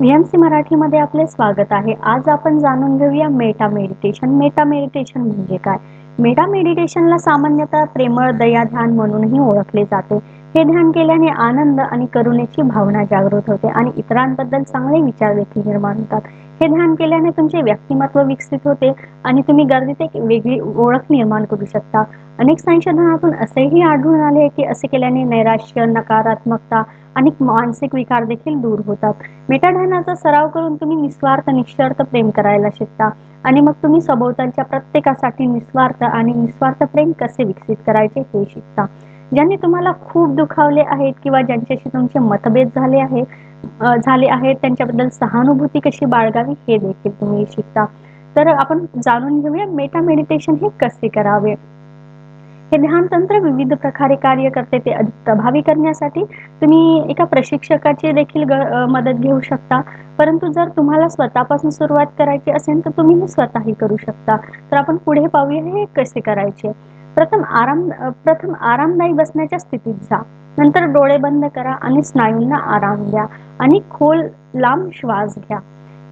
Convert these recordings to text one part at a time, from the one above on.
VMC मराठीमध्ये आपले स्वागत आहे. आज आपण जाणून घेऊया मेटा मेडिटेशन. मेटा मेडिटेशन म्हणजे काय? मेटा मेडिटेशनला सामान्यतः प्रेमळ दया ध्यान म्हणूनही ओळखले जाते. हे ध्यान केल्याने आनंद आणि करुणेची भावना जागृत होते आणि इतरांबद्दल चांगले विचार देखील निर्माण होतात. हे ध्यान केल्याने तुमचे व्यक्तिमत्व विकसित होते आणि तुम्ही गर्दीत एक वेगळी ओळख निर्माण करू शकता. अनेक संशोधनातून असेही आढळून आले की असे केल्याने नैराश्य नकारात्मकता आणि मानसिक विकार देखील दूर होतात. मेटाध्यानाचा सराव करून तुम्ही निस्वार्थ निश्चार्थ प्रेम करायला शिकता आणि मग तुम्ही सभोवतालच्या प्रत्येकासाठी निस्वार्थ आणि निस्वार्थ प्रेम कसे विकसित करायचे हे शिकता. ज्यांनी तुम्हाला खूप दुखावले आहेत किंवा ज्यांच्याशी तुमचे मतभेद झाले आहेत झाले आहेत. त्यांच्याबद्दल सहानुभूती कशी बाळगावी हे देखील तुम्ही शिकता. तर आपण जाणून घेऊया मेटा मेडिटेशन हे कसे करावे? हे ध्यान तंत्र विविध प्रकारे कार्य करते ते अधिक प्रभावी करण्यासाठी तुम्ही एका प्रशिक्षकाची देखील मदत घेऊ शकता. परंतु जर तुम्हाला स्वतःपासून सुरुवात करायची असेल तर तुम्ही स्वतःही करू शकता. तर आपण पुढे पाहूया हे कसे करायचे? प्रथम आराम प्रथम आरामदायी बसण्याच्या स्थितीत जा. नंतर डोळे बंद करा आणि स्नायूंना आराम द्या आणि खोल लांब श्वास घ्या.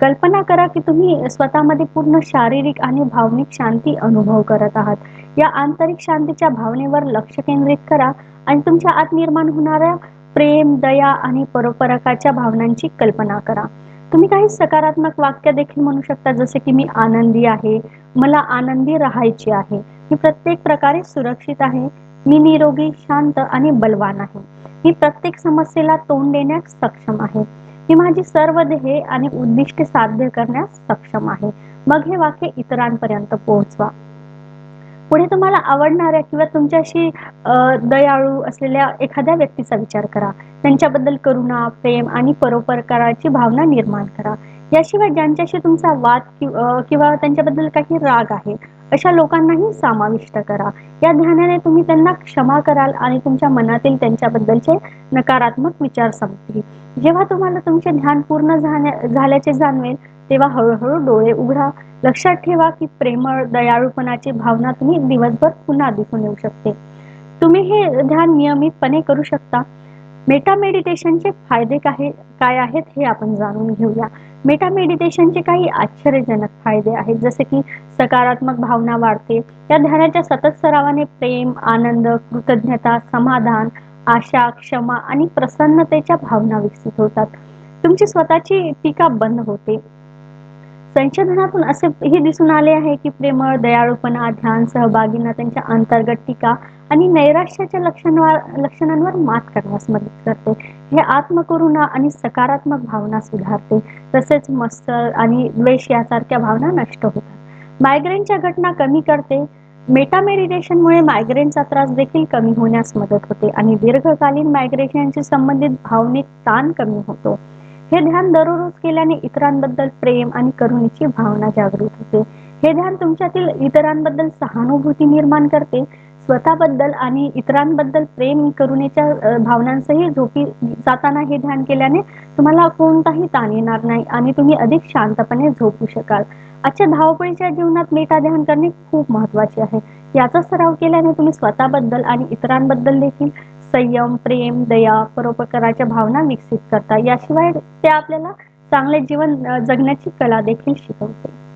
कल्पना करा की तुम्ही स्वतःमध्ये पूर्ण शारीरिक आणि भावनिक शांती अनुभव करत आहात. या आंतरिक शांतीच्या भावनेवर लक्ष केंद्रित करा आणि तुमच्या आत निर्माण होणाऱ्या प्रेम दया आणि परोपरकाच्या भावनांची कल्पना करा. तुम्ही काही सकारात्मक वाक्य देखील म्हणू शकता जसे की मी आनंदी आहे मला आनंदी राहायची आहे. मी प्रत्येक प्रकारे सुरक्षित आहे मी निरोगी शांत आणि बलवान आहे. मी प्रत्येक समस्येला तोंड देण्यास सक्षम आहे. मी माझी सर्व ध्येय आणि उद्दिष्ट साध्य करण्यास सक्षम आहे. मग हे वाक्य इतरांपर्यंत पोहोचवा. पुढे तुम्हाला आवडणाऱ्या किंवा तुमच्याशी दयाळू असलेल्या एखाद्या व्यक्तीचा विचार करा. त्यांच्याबद्दल करुणा प्रेम आणि परोपकाराची भावना निर्माण करा. याशिवाय ज्यांच्याशी तुमचा वाद किंवा त्यांच्याबद्दल काही राग आहे अशा लोकांनाही समाविष्ट करा. या ध्यानाने तुम्ही त्यांना क्षमा कराल आणि तुमच्या मनातील त्यांच्याबद्दलचे नकारात्मक विचार संपतील जेव्हा तुम्हाला तुमचे ध्यान पूर्ण झाल्याचे जाणवेल तेव्हा हळूहळू डोळे उघडा. लक्षात ठेवा की प्रेमळ दयाळूपणाची भावना तुम्ही दिवसभर पुन्हा दिसून येऊ शकते. तुम्ही हे ध्यान नियमितपणे करू शकता. मेटा मेडिटेशनचे फायदे काय काय आहेत हे आपण जाणून घेऊया. मेटा मेडिटेशनचे काही आश्चर्यजनक फायदे आहेत. जसे की सकारात्मक भावना वाढते. या ध्यानाच्या सतत सरावाने प्रेम आनंद कृतज्ञता समाधान आशा क्षमा आणि प्रसन्नतेच्या भावना विकसित होतात. तुमची स्वतःची टीका बंद होते. संशोधनातून असे हे दिसून आले आहे की प्रेमळ दयाळूपणा ध्यान सहभागींना त्यांच्या अंतर्गत टीका आणि नैराश्याच्या लक्षणांवर लक्षणांवर मात करण्यास मदत करते. हे आत्मकरुणा आणि सकारात्मक भावना सुधारते. तसेच मत्सर आणि द्वेष यासारख्या भावना नष्ट होतात. मायग्रेनच्या घटना कमी करते. मेटामेरिडेशनमुळे मायग्रेनचा त्रास देखील कमी होण्यास मदत होते आणि दीर्घकालीन मायग्रेशनशी संबंधित भावनिक ताण कमी होतो. हे ध्यान दररोज केल्याने इतरांबद्दल प्रेम आणि करुणेची भावना जागृत होते. हे ध्यान तुमच्यातील इतरांबद्दल सहानुभूती निर्माण करते. स्वतःबद्दल आणि इतरांबद्दल प्रेम करुणेच्या भावनांसही झोपी जाताना हे ध्यान केल्याने तुम्हाला कोणताही ताण येणार नाही आणि तुम्ही अधिक शांतपणे झोपू शकाल. आजच्या धावपळीच्या जीवनात मेटा ध्यान करणे खूप महत्त्वाचे आहे. याचा सराव केल्याने तुम्ही स्वतःबद्दल आणि इतरांबद्दल देखील संयम प्रेम दया परोपकाराच्या भावना विकसित करता. याशिवाय ते आपल्याला चांगले जीवन जगण्याची कला देखील शिकवते.